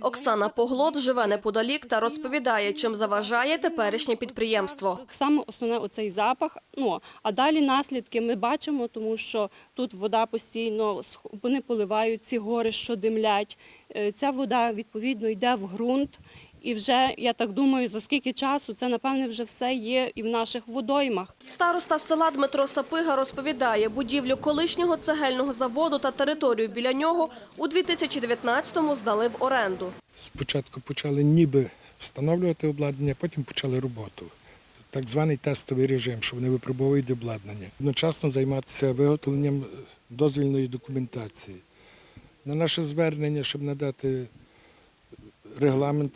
Оксана Поглот живе неподалік та розповідає, чим заважає теперішнє підприємство. Саме основне оцей запах. Ну а далі наслідки ми бачимо, тому що тут вода постійно вони поливають ці гори, що димлять. Е, Ця вода відповідно йде в ґрунт. І вже я так думаю, за скільки часу це напевне вже все є і в наших водоймах. Староста села Дмитро Сапига розповідає, будівлю колишнього цегельного заводу та територію біля нього у 2019-му здали в оренду. Спочатку почали ніби встановлювати обладнання, потім почали роботу. Так званий тестовий режим, що вони випробовують обладнання. Одночасно займатися виготовленням дозвільної документації. На наше звернення, щоб надати регламент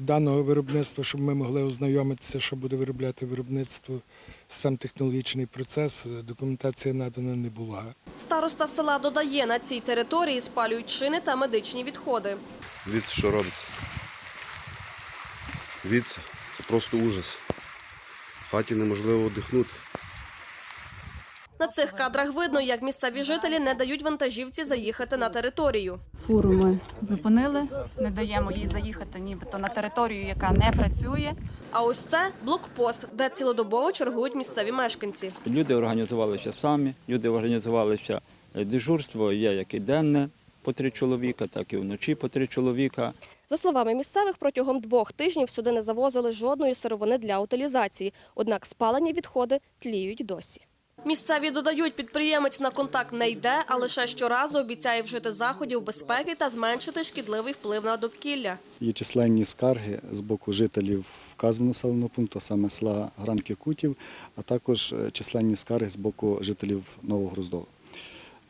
даного виробництва, щоб ми могли ознайомитися, що буде виробляти виробництво, сам технологічний процес, документація надана не була. Староста села додає, на цій території спалюють шини та медичні відходи. Дивіться, що робиться. Дивіться, це просто ужас. В хаті неможливо дихнути. На цих кадрах видно, як місцеві жителі не дають вантажівці заїхати на територію. Фуру ми зупинили, не даємо їй заїхати нібито на територію, яка не працює. А ось це блокпост, де цілодобово чергують місцеві мешканці. Люди організувалися самі, люди організувалися е, дежурство, є як і денне по три чоловіка, так і вночі по три чоловіка. За словами місцевих, протягом двох тижнів сюди не завозили жодної сировини для утилізації, однак спалені відходи тліють досі. Місцеві додають, підприємець на контакт не йде, а лише щоразу обіцяє вжити заходів безпеки та зменшити шкідливий вплив на довкілля. Є численні скарги з боку жителів вказаного населеного пункту, саме села Гранки Кутів, а також е, численні скарги з боку жителів Нового Гроздова.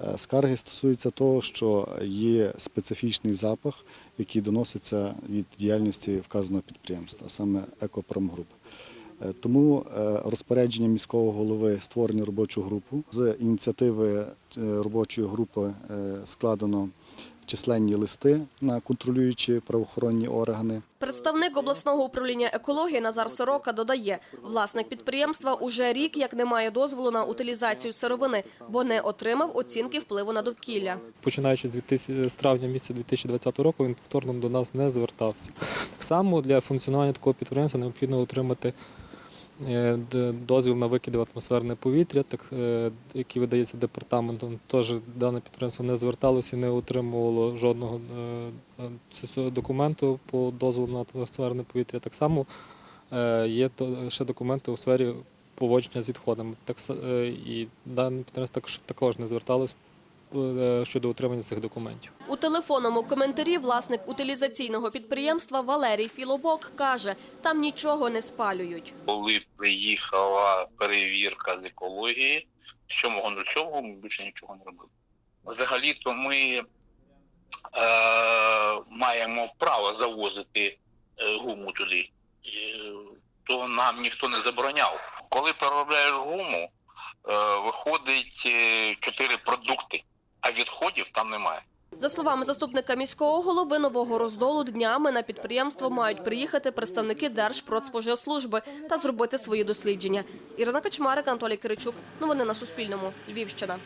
Е, Скарги стосуються того, що є специфічний запах, який доноситься від діяльності вказаного підприємства, саме Екопромгруп. Е, Тому е, розпорядження міського голови створення робочу групу. З ініціативи е, робочої групи складено численні листи на контролюючі правоохоронні органи. Представник обласного управління екології Назар Сорока додає, власник підприємства уже рік як не має дозволу на утилізацію сировини, бо не отримав оцінки впливу на довкілля. починаючи з 2000 з травня місяця 2020 року, він повторно до нас не звертався. Так само для функціонування такого підприємства необхідно отримати дозвіл на викиди в атмосферне повітря, так, е, який видається департаментом. Тож дане підприємство не зверталося і не отримувало жодного е, е, документу по дозволу на атмосферне повітря. Так само е, є ще документи у сфері поводження з відходами. Так, е, і дане підприємство також, не зверталось е, щодо отримання цих документів. У телефонному коментарі власник утилізаційного підприємства Валерій Філобок каже, там нічого не спалюють. коли приїхала перевірка з екології, з 7.07 ми більше нічого не робили. Взагалі-то ми е, маємо право завозити е, гуму туди, то нам ніхто не забороняв. Коли переробляєш гуму, е, виходить е, чотири продукти, а відходів там немає. За словами заступника міського голови Нового Роздолу, днями на підприємство мають приїхати представники Держпродспоживслужби та зробити свої дослідження. Ірина Качмарик, Анатолій Киричук. Новини на Суспільному. Львівщина.